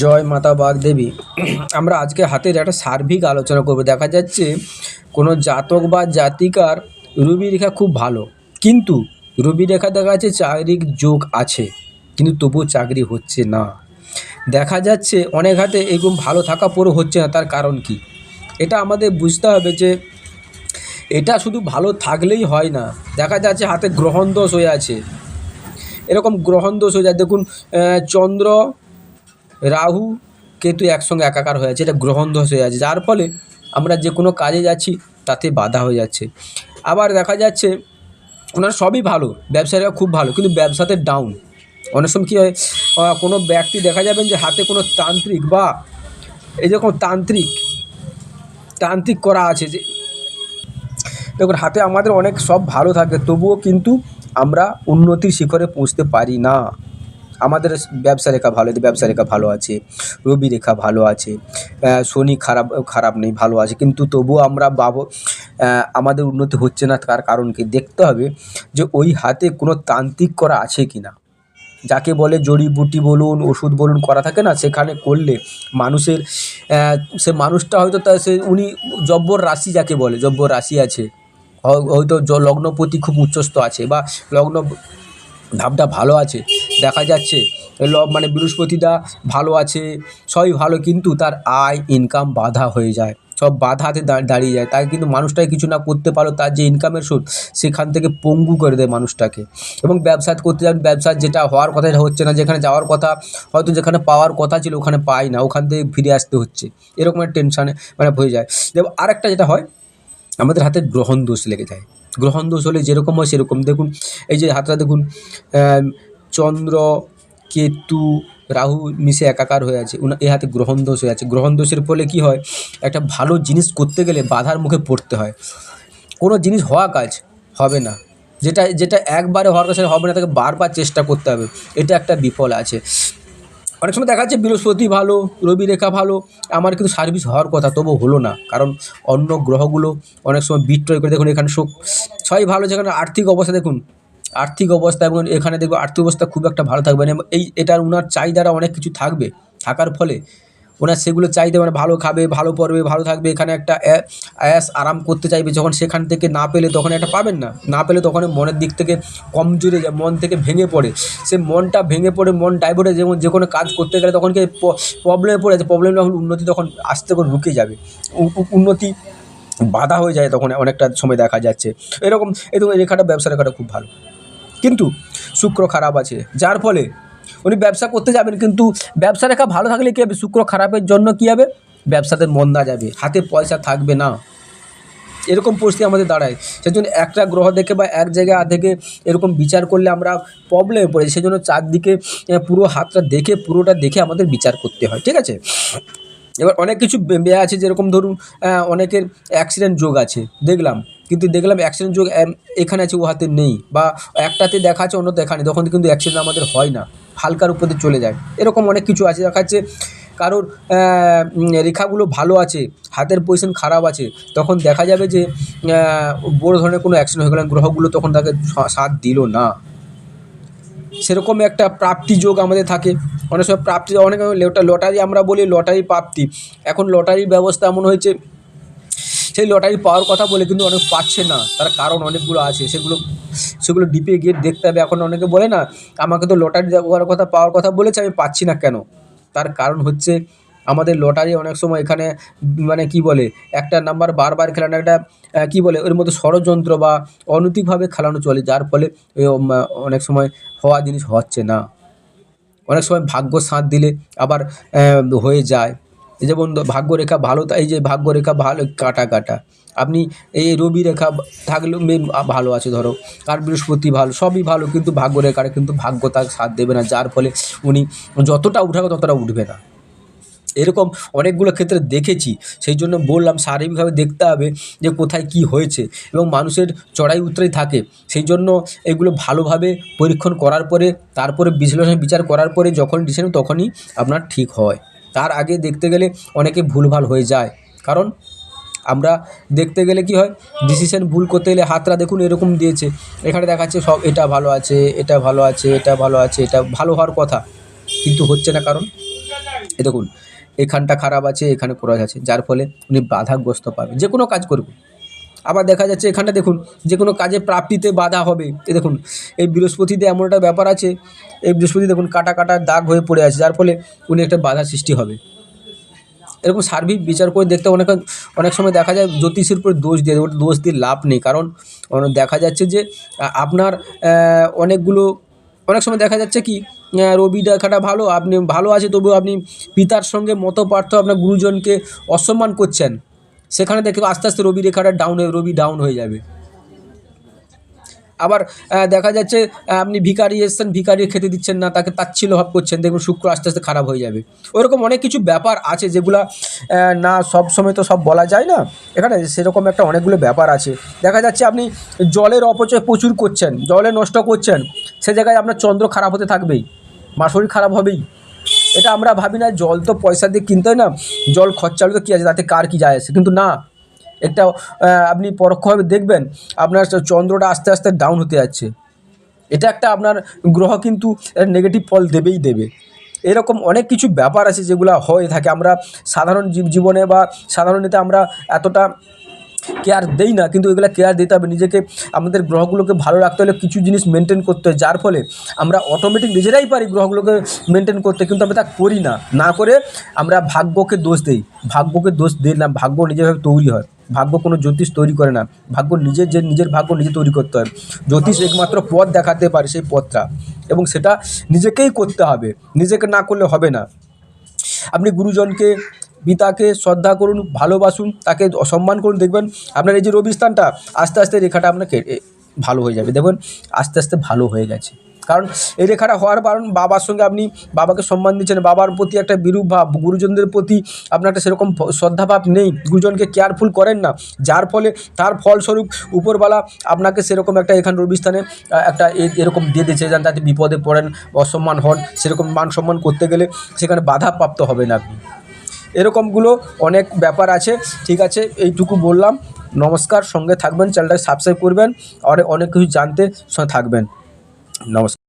জয় মাতা বাগদেবী। আমরা আজকে হাতের একটা সার্বিক আলোচনা করব। দেখা যাচ্ছে কোনো জাতক বা জাতিকার রবি রেখা খুব ভালো। কিন্তু রবি রেখা দেখা যাচ্ছে চাকরির যোগ আছে, কিন্তু তবুও চাকরি হচ্ছে না। দেখা যাচ্ছে অনেক হাতে এরকম ভালো থাকা পরেও হচ্ছে না, তার কারণ কি? এটা আমাদের বুঝতে হবে যে এটা শুধু ভালো থাকলেই হয় না। দেখা যাচ্ছে হাতে গ্রহণ দোষ হয়ে আছে। এরকম গ্রহণ দোষ হয়ে যায়। দেখুন চন্দ্র রাহু, কেতু একসঙ্গে একাকার হয়ে আছে এটা গ্রহণ হয়ে আছে যার ফলে আমরা যে কোনো কাজে যাচ্ছি, তাতে বাধা হয়ে যাচ্ছে। আবার দেখা যাচ্ছে, ওনার সবই ভালো ব্যবসায়ীরা খুব ভালো, কিন্তু ব্যবসাতে ডাউন অনেক সময় কী হয় কোনো ব্যক্তি দেখা যাবেন যে হাতে কোনো তান্ত্রিক বা এই যে কোনো তান্ত্রিক তান্ত্রিক করা আছে যে, দেখুন, হাতে আমাদের অনেক সব ভালো থাকে, তবুও কিন্তু আমরা উন্নতির শিখরে পৌঁছতে পারি না। আমাদের ব্যবসা রেখা ভালো ব্যবসা রেখা ভালো আছে, রবি রেখা ভালো আছে শনি খারাপ খারাপ নেই, ভালো আছে, কিন্তু তবুও আমরা বাব আমাদের উন্নতি হচ্ছে না তার কারণ কি? দেখতে হবে যে ওই হাতে কোনো তান্ত্রিক করা আছে কি না। যাকে বলে জড়িবুটি বলুন, ওষুধ বলুন করা থাকে না, সেখানে করলে মানুষের সে মানুষটা হয়তো তা সে উনি জব্বর রাশি যাকে বলে, জব্বর রাশি আছে হয়- হয়তো লগ্নপতি খুব উচ্চস্থ আছে বা লগ্ন ভাবটা ভালো আছে দেখা যাচ্ছে। ল- মানে বৃহস্পতিটা ভালো আছে, সবই ভালো, কিন্তু তার আয় ইনকাম বাধা হয়ে যায়। সব বাধাতে দাঁড়িয়ে যায়। তাই কিন্তু মানুষটাই কিছু না করতে পারো তার যে ইনকামের সোর্স সেখান থেকে পঙ্গু করে দেয় মানুষটাকে। এবং ব্যবসা করতে যান, ব্যবসা যেটা হওয়ার কথা, সেটা হচ্ছে না। যেখানে যাওয়ার কথা, হয়তো যেখানে পাওয়ার কথা ছিল, ওখানে পাই না। ওখান থেকে ফিরে আসতে হচ্ছে। এরকম একটা টেনশানে মানে হয়ে যায়। আরেকটা যেটা হয়, আমাদের হাতে গ্রহণ দোষ লেগে যায়। গ্রহণ দোষ হলে যেরকম হয়, সেরকম। দেখুন, এই যে হাতটা দেখুন চন্দ্র, কেতু, রাহু মিশে একাকার হয়ে আছে। উনা- এই হাতে গ্রহণ দোষ হয়ে আছে। গ্রহণ দোষের ফলে কি হয়? একটা ভালো জিনিস করতে গেলে বাধার মুখে পড়তে হয়। কোনো জিনিস হওয়া কাজ হবে না। যেটা যেটা একবারে হওয়ার কাছে হবে না, তাকে বারবার চেষ্টা করতে হবে। এটা একটা বিফল আছে। অনেক সময় দেখা যাচ্ছে বৃহস্পতি ভালো, রবি রেখা ভালো, আমার কিন্তু সার্ভিস হওয়ার কথা তবু হলো না। কারণ অন্য গ্রহগুলো অনেক সময় বিট্রয় করে, দেখুন এখানে শোক সবাই ভালো, যেখানে আর্থিক অবস্থা, দেখুন আর্থিক অবস্থা এবং এখানে দেখব আর্থিক অবস্থা খুব একটা ভালো থাকবে না এই এটার ওনার চাহিদারা অনেক কিছু থাকবে, থাকার ফলে ওনার সেগুলো চাইতে মানে ভালো খাবে, ভালো পড়বে, ভালো থাকবে, এখানে একটা অ্যা- আয়াস আরাম করতে চাইবে, যখন সেখান থেকে না পেলে তখন একটা পাবেন না না পেলে তখন মনের দিক থেকে কমজোরে যায়, মন থেকে ভেঙে পড়ে, সে মনটা ভেঙে পড়ে, মন ডাইভার্টে যেমন যে কোনো কাজ করতে গেলে তখন কি প্রবলেমে পড়ে যাচ্ছে প্রবলেম যখন উন্নতি তখন আস্তে করে রুকে যাবে উন্নতি বাধা হয়ে যায় তখন অনেকটা সময় দেখা যাচ্ছে, এরকম, এই রেখাটা ব্যবসা রেখাটা খুব ভালো। কিন্তু শুক্র খারাপ আছে। যার ফলে উনি ব্যবসা করতে যাবেন, কিন্তু ব্যবসা রেখা ভালো থাকলে কী হবে? শুক্র খারাপের জন্য কী হবে? ব্যবসাতে মন্দা যাবে, হাতে পয়সা থাকবে না। এরকম পরিস্থিতি আমাদের দাঁড়ায়। সেজন্য একটা গ্রহ দেখে বা এক জায়গা থেকে এরকম বিচার করলে আমরা প্রবলেমে পড়ে যাই। সেজন্য চারদিকে পুরো হাতটা দেখে, পুরোটা দেখে আমাদের বিচার করতে হয়, ঠিক আছে? এবার অনেক কিছু আছে। যেরকম ধরুন অনেকের অ্যাক্সিডেন্ট যোগ আছে। দেখলাম কিন্তু দেখলাম অ্যাক্সিডেন্ট যোগ এখানে আছে, ও হাতে নেই, বা একটাতে দেখা আছে, অন্যতে এখানে তখন কিন্তু অ্যাক্সিডেন্ট আমাদের হয় না, হালকার উপরে চলে যায়। এরকম অনেক কিছু আছে, দেখা যাচ্ছে কারোর রেখাগুলো ভালো আছে, হাতের পজিশন খারাপ আছে, তখন দেখা যাবে যে বড় ধরনের কোনো অ্যাক্সিডেন্ট হয়ে গেল, গ্রহগুলো তখন তাকে সাথ দিল না। সেরকম একটা প্রাপ্তি যোগ আমাদের থাকে। অনেক সময় প্রাপ্তি, অনেক লটা- লটারি আমরা বলি, লটারি প্রাপ্তি। এখন লটারির ব্যবস্থা এমন হয়েছে সেই লটারি পাওয়ার কথা বলে কিন্তু অনেক পাচ্ছে না। তার কারণ অনেকগুলো আছে, সেগুলো সেগুলো ডিপে গিয়ে দেখতে হবে। এখন অনেকে বলে না, আমাকে তো লটারি দেওয়ার কথা, পাওয়ার কথা বলেছে, আমি পাচ্ছি না কেন? তার কারণ হচ্ছে, আমাদের লটারি অনেক সময় এখানে মানে কি বলে, একটা নাম্বার বারবার খেলানো, একটা কি বলে, ওর মধ্যে ষড়যন্ত্র বা অনৈতিকভাবে খেলানো চলে, যার ফলে অনেক সময় হওয়া জিনিস হচ্ছে না। অনেক সময় ভাগ্য সাথ দিলে আবার হয়ে যায়। এই যেমন ভাগ্যরেখা ভালো, এই যে ভাগ্যরেখা ভালো, কাটা কাটা। আপনি এই রবি রেখা থাকলেও ভালো আছে, ধরো। আর বৃহস্পতি ভালো, সবই ভালো, কিন্তু ভাগ্যরেখাটা কিন্তু ভাগ্য তার সাথ দেবে না, যার ফলে উনি যতটা উঠাবে ততটা উঠবে না। এরকম অনেকগুলো ক্ষেত্রে দেখেছি, সেই জন্য বললাম শারীরিকভাবে দেখতে হবে যে কোথায় কি হয়েছে এবং মানুষের চড়াই উতরাই থাকে। সেই জন্য এগুলো ভালোভাবে পরীক্ষণ করার পরে, তারপরে বিশ্লেষণ, বিচার করার পরে যখন ডিসিশন তখনই আপনার ঠিক হয়। তার আগে দেখতে গেলে অনেকে ভুলভাল হয়ে যায়। কারণ আমরা দেখতে গেলে কি হয় ডিসিশন ভুল করতে গেলে হাতরা দেখুন এরকম দিয়েছে। এখানে দেখাচ্ছে সব এটা ভালো আছে, এটা ভালো আছে, এটা ভালো আছে, এটা ভালো হওয়ার কথা। কিন্তু হচ্ছে না কারণ, এ দেখুন, এখানটা খারাপ আছে, এখানে করা আছে, যার ফলে উনি বাধাগ্রস্ত পাবে। যে কোনো কাজ করবে। আবার দেখা যাচ্ছে এখানটা দেখুন, যে কোনো কাজে প্রাপ্তিতে বাধা হবে। এ দেখুন, এই বৃহস্পতিতে এমন একটা ব্যাপার আছে, এই বৃহস্পতি দেখুন কাটা কাটা দাগ হয়ে পড়ে আছে, যার ফলে উনি একটা বাধা সৃষ্টি হবে। এরকম সার্বিক বিচার করে দেখতে অনেক অনেক সময় দেখা যায় জ্যোতিষের উপর দোষ দিয়ে। ওটা দোষ দিয়ে লাভ নেই। কারণ দেখা যাচ্ছে যে আপনার অনেকগুলো, অনেক সময় দেখা যাচ্ছে কি রবি দেখাটা ভালো, আপনি ভালো আছে, তবুও আপনি পিতার সঙ্গে মতপার্থ আপনার গুরুজনকে অসম্মান করছেন। সেখানে দেখবে আস্তে আস্তে রবি রেখাটা ডাউন হয়ে রবি ডাউন হয়ে যাবে। আবার দেখা যাচ্ছে আপনি ভিকারি এসছেন ভিকারি খেতে দিচ্ছেন না, তাকে তাচ্ছিল ভাব করছেন, দেখুন শুক্র আস্তে আস্তে খারাপ হয়ে যাবে। ওরকম অনেক কিছু ব্যাপার আছে যেগুলা না, সব সময় তো সব বলা যায় না। এখানে সেরকম একটা অনেকগুলো ব্যাপার আছে। দেখা যাচ্ছে আপনি জলের অপচয় প্রচুর করছেন, জলে নষ্ট করছেন, সে জায়গায় আপনার চন্দ্র খারাপ হতে থাকবেই মা শরীর খারাপ হবেই। এটা আমরা ভাবি না, জল তো পয়সা দিয়ে কিনতে হয় না, জল খরচা তো কী আছে, তাতে কার কী যায় আসে কিন্তু না, এটা আপনি পরোক্ষভাবে দেখবেন, আপনার চন্দ্রটা আস্তে আস্তে ডাউন হতে যাচ্ছে। এটা একটা আপনার গ্রহ কিন্তু নেগেটিভ ফল দেবেই দেবে। এরকম অনেক কিছু ব্যাপার আছে যেগুলো হয়ে থাকে। আমরা সাধারণ জীব- জীবনে বা সাধারণ এতে আমরা এতটা কেয়ার দেই না, কিন্তু এগুলো কেয়ার দিতে হবে। নিজেকে, আমাদের গ্রহগুলোকে ভালো রাখতে হলে কিছু জিনিস মেনটেন করতে হয়। যার ফলে আমরা অটোমেটিক নিজেরাই পারি গ্রহগুলোকে মেনটেন করতে, কিন্তু আমরা তা করি না। না করে আমরা ভাগ্যকে দোষ দিই। ভাগ্যকে দোষ দিই না, ভাগ্য নিজেভাবে তৈরি হয়। ভাগ্য কোনো জ্যোতিষ তৈরি করে না। ভাগ্য নিজের যে, নিজের ভাগ্য নিজে তৈরি করতে হয়। জ্যোতিষ একমাত্র পথ দেখাতে পারে সেই পথটা। এবং সেটা নিজেকেই করতে হবে। নিজেকে না করলে হবে না। আপনি গুরুজনকে পিতাকে শ্রদ্ধা করুন, ভালোবাসুন, তাকে সম্মান করুন। দেখবেন আপনার এই যে রবি স্থানটা, আস্তে আস্তে রেখাটা আপনাকে ভালো হয়ে যাবে। দেখবেন আস্তে আস্তে ভালো হয়ে গেছে। কারণ এই রেখাটা হওয়ার কারণ বাবার সঙ্গে আপনি বাবাকে সম্মান দিচ্ছেন, বাবার প্রতি একটা বিরূপ ভাব, গুরুজনদের প্রতি আপনার একটা সেরকম শ্রদ্ধাভাব নেই। গুরুজনকে কেয়ারফুল করেন না। যার ফলে, তার ফলস্বরূপ উপরবালা আপনাকে সেরকম একটা এখান রবিস্থানে একটা এরকম দিয়ে দিয়েছে যেন তাতে বিপদে পড়েন, অসম্মান হন, সেরকম মান সম্মান করতে গেলে সেখানে বাধাপ্রাপ্ত হবেন আপনি। এরকমগুলো অনেক ব্যাপার আছে। ঠিক আছে, এইটুকু বললাম। নমস্কার, সঙ্গে থাকবেন, চ্যানেলটাকে সাবস্ক্রাইব করবেন আর অনেক কিছু জানতে থাকবেন। নমস্কার।